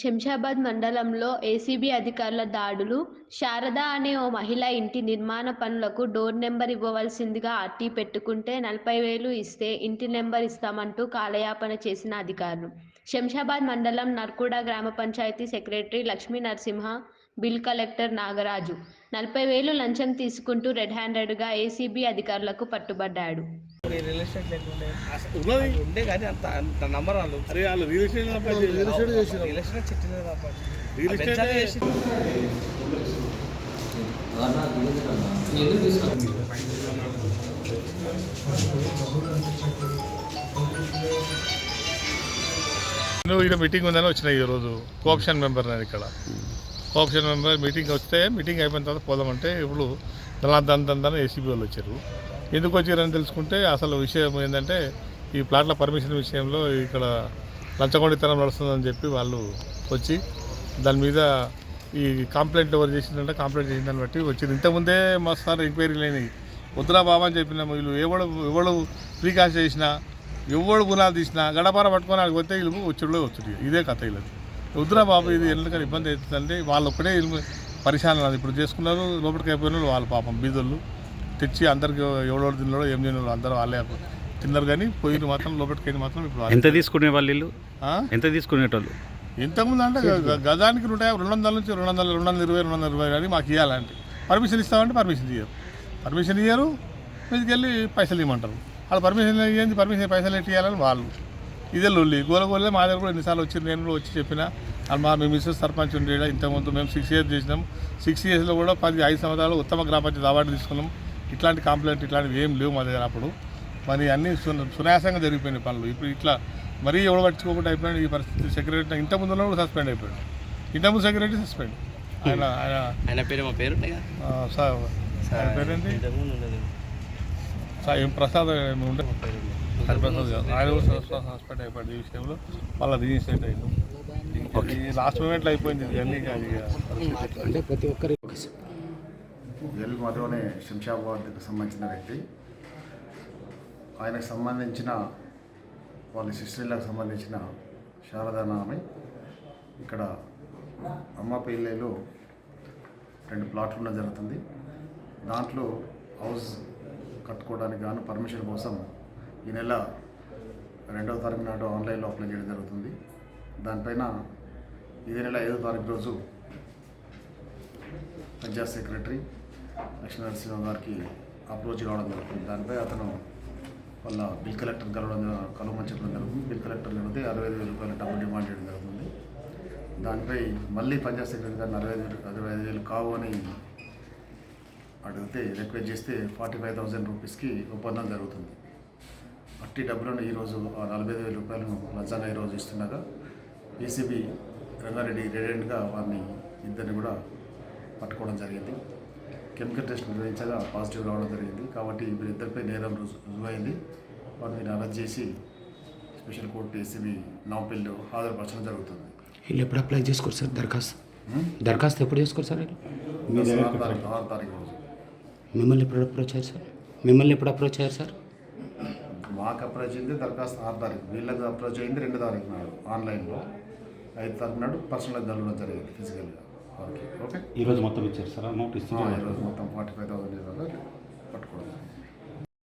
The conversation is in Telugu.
శంషాబాద్ మండలంలో ఏసీబీ అధికారుల దాడులు. శారద అనే ఓ మహిళ ఇంటి నిర్మాణ పనులకు డోర్ నెంబర్ ఇవ్వవలసిందిగా అట్టి పెట్టుకుంటే నలభై వేలు ఇస్తే ఇంటి నెంబర్ ఇస్తామంటూ కాలయాపన చేసిన అధికారులు. శంషాబాద్ మండలం నర్కుడ గ్రామ panchayat secretary Lakshmi Narasimha bill collector Nagaraju. నలభై వేలు లంచం తీసుకుంటూ రెడ్ హ్యాండెడ్గా ఏసీబీ అధికారులకు పట్టుబడ్డాడు. రియల్ ఎస్టేట్ లేకుండే. ఉన్నది. ఉండే కానీ అంత అంత నంబర్ వాళ్ళు అరే వాళ్ళు రియల్ ఎస్టేట్ రియల్ ఎస్టేట్ చేసినాం రియల్ ఎస్టేట్ చెట్టినది కాబట్టి రియల్ ఎస్టేట్ చేసి నువ్వు ఇక్కడ మీటింగ్ ఉందని వచ్చిన ఈరోజు కోఆప్షన్ మెంబర్ నేను ఇక్కడ. కోఆప్షన్ మెంబర్ మీటింగ్ వస్తే మీటింగ్ అయిపోయిన తర్వాత పోదామంటే ఇప్పుడు దాని దాని దాని ఏసీబీ వాళ్ళు వచ్చారు. ఎందుకు వచ్చారని తెలుసుకుంటే అసలు విషయం ఏంటంటే ఈ ప్లాట్ల పర్మిషన్ విషయంలో ఇక్కడ లంచగొండితనం నడుస్తుందని చెప్పి వాళ్ళు వచ్చి దాని మీద ఈ కంప్లైంట్ ఎవరు చేసిందంటే కంప్లైంట్ చేసిన దాన్ని బట్టి వచ్చింది. ఇంతకుముందే మా సార్ ఎంక్వైరీ లేని వద్దురా బాబా అని చెప్పిన వీళ్ళు ఎవడు ఎవడు ప్రీకాస్ట్ చేసినా ఎవడు గుణాలు తీసినా గడపార పట్టుకొని అక్కడికి వస్తే వీళ్ళు వచ్చుడులో వచ్చుడు. ఇదే కథ వీళ్ళది. వద్దురా బాబు ఇది ఎందుకని ఇబ్బంది అవుతుందంటే వాళ్ళు ఒక్కడే వీళ్ళు పరిశాన ఇప్పుడు చేసుకున్నారు లోపలికి అయిపోయిన వాళ్ళు వాళ్ళ పాపం బీదోళ్ళు. తెచ్చి అందరికి ఎవడెవడు తిన్నాడో ఏం తిన్నాడో అందరూ వాళ్ళే తిన్నారు కానీ పోయిన మాత్రం లోపలికి మాత్రం ఇప్పుడు. ఎంత తీసుకునే వాళ్ళు ఆ? ఎంత తీసుకునేటోళ్ళు? ఇంతకుముందు అంటే గజానికి నూట రెండు వందల నుంచి రెండు వందల రెండు వందల ఇరవై రెండు వందల ఇరవై అని మాకు ఇవ్వాలంటే పర్మిషన్ ఇస్తామంటే పర్మిషన్ ఇయ్యరు. పర్మిషన్ ఇయ్యరు మీదకి వెళ్ళి పైసలు ఇవ్వమంటారు. వాళ్ళు పర్మిషన్ ఇవ్వండి పర్మిషన్ పైసలు ఎట్టి ఇవ్వాలని వాళ్ళు. ఇదే లొల్లి. గోలగోలే మా దగ్గర కూడా ఎన్నిసార్లు వచ్చి నేను కూడా వచ్చి చెప్పిన మా మేము మిస్సెస్ సర్పంచ్ ఉండే ఇంతకుముందు మేము సిక్స్ ఇయర్స్ చేసినాం. సిక్స్ ఇయర్స్లో కూడా పది ఐదు సంవత్సరాలు ఉత్తమ గ్రామ పంచాయతీ అవార్డు తీసుకున్నాం. ఇట్లాంటి కంప్లైంట్ ఇట్లాంటివి ఏం లేవు మా దగ్గర అప్పుడు. మరి అన్నీ సున- సునాయాసంగా జరిగిపోయినాయి పనులు. ఇప్పుడు ఇట్లా మరీ ఎవడు పట్టించుకోకుండా అయిపోయాడు ఈ పరిస్థితి. సెక్రటరీ ఇంత ముందు కూడా సస్పెండ్ అయిపోయాడు. ఇంతకుముందు సెక్రటరీ సస్పెండ్ ఆయన ఆయన ఆయన పేరు మా పేరు ఆ, సా- ఆయన పేరేంటి? ఇంతకుముందు ఉండదు సా- ఏం ప్రసాద్ ఏమో ఉండే? హరిప్రసాద్ గారు ఆయన కూడా సస్- సస్- సస్పెండ్ అయిపోయాడు ఈ విషయంలో. మళ్ళీ రిజిస్ట్రేట్ అయింది. లాస్ట్ మూమెంట్లో అయిపోయింది. అంటే ప్రతి ఒక్కరి ఎల్ మధు అనే సంబంధించిన వ్యక్తి. ఆయనకు సంబంధించిన వాళ్ళ సిస్టర్లకు సంబంధించిన శారదానామి. ఆమె ఇక్కడ పెళ్ళిలో రెండు ప్లాట్లు ఉండడం జరుగుతుంది. దాంట్లో హౌస్ కట్టుకోవడానికి గాను పర్మిషన్ కోసం ఈ నెల రెండవ తారీఖు నాడు ఆన్లైన్లో అప్లై చేయడం జరుగుతుంది. దానిపైన ఇదే నెల ఐదో తారీఖు రోజు పంచాయత్ సెక్రటరీ లక్ష్మీనరసింహ గారికి అప్రోచ్ కావడం జరుగుతుంది. దానిపై అతను వాళ్ళ బిల్ కలెక్టర్ కలవడం కలవమని చెప్పడం జరుగుతుంది. బిల్ కలెక్టర్ కలిగితే అరవై ఐదు వేల రూపాయల డబ్బు డిమాండ్ చేయడం జరుగుతుంది. దానిపై మళ్ళీ పంచాయత్ సెక్రటరీ గారిని అరవై ఐదు అరవై ఐదు వేలు కావు అని అడిగితే రిక్వెస్ట్ చేస్తే ఫార్టీ ఫైవ్ థౌసండ్ రూపీస్కి ఒప్పందం జరుగుతుంది. అట్టి డబ్బులను ఈరోజు నలభై ఐదు వేల రూపాయలను లంచంగా ఈరోజు ఇస్తుండగా ఏసీబీ రంగారెడ్డి రెడెంట్గా వారిని ఇద్దరిని కూడా పట్టుకోవడం జరిగింది. కెమికల్ టెస్ట్ నిర్వహించగా పాజిటివ్ రావడం జరిగింది. కాబట్టి వీరిద్దరిపై నేరం రుజు- రుజువైంది. వారిని అరెస్ట్ చేసి స్పెషల్ కోర్టు ఏసీబీ నవపల్లిలో హాజరుపరచడం జరుగుతుంది. వీళ్ళు ఎప్పుడు అప్లై చేసుకోరు సార్ దరఖాస్తు? దరఖాస్తు ఎప్పుడు చేసుకోరు సార్ ఆరు తారీఖు రోజు. మిమ్మల్ని ఎప్పుడు అప్రోచ్ అయ్యారు సార్? మిమ్మల్ని ఎప్పుడు అప్రోచ్ అయ్యారు సార్? మాకు అప్రోచ్ అయింది దరఖాస్తు ఆరు తారీఖు. వీళ్ళకి అప్రోచ్ అయింది రెండు తారీఖు నాడు ఆన్లైన్లో. ఐదు తారీఖు నాడు పర్సనల్గా కలవడం జరిగింది ఫిజికల్గా. ఓకే. ఈరోజు మొత్తం ఇచ్చారు సార్ నోట్ ఇస్తున్నాం ఈరోజు మొత్తం ఫార్టీ ఫైవ్ థౌసండ్ పట్టుకోవడం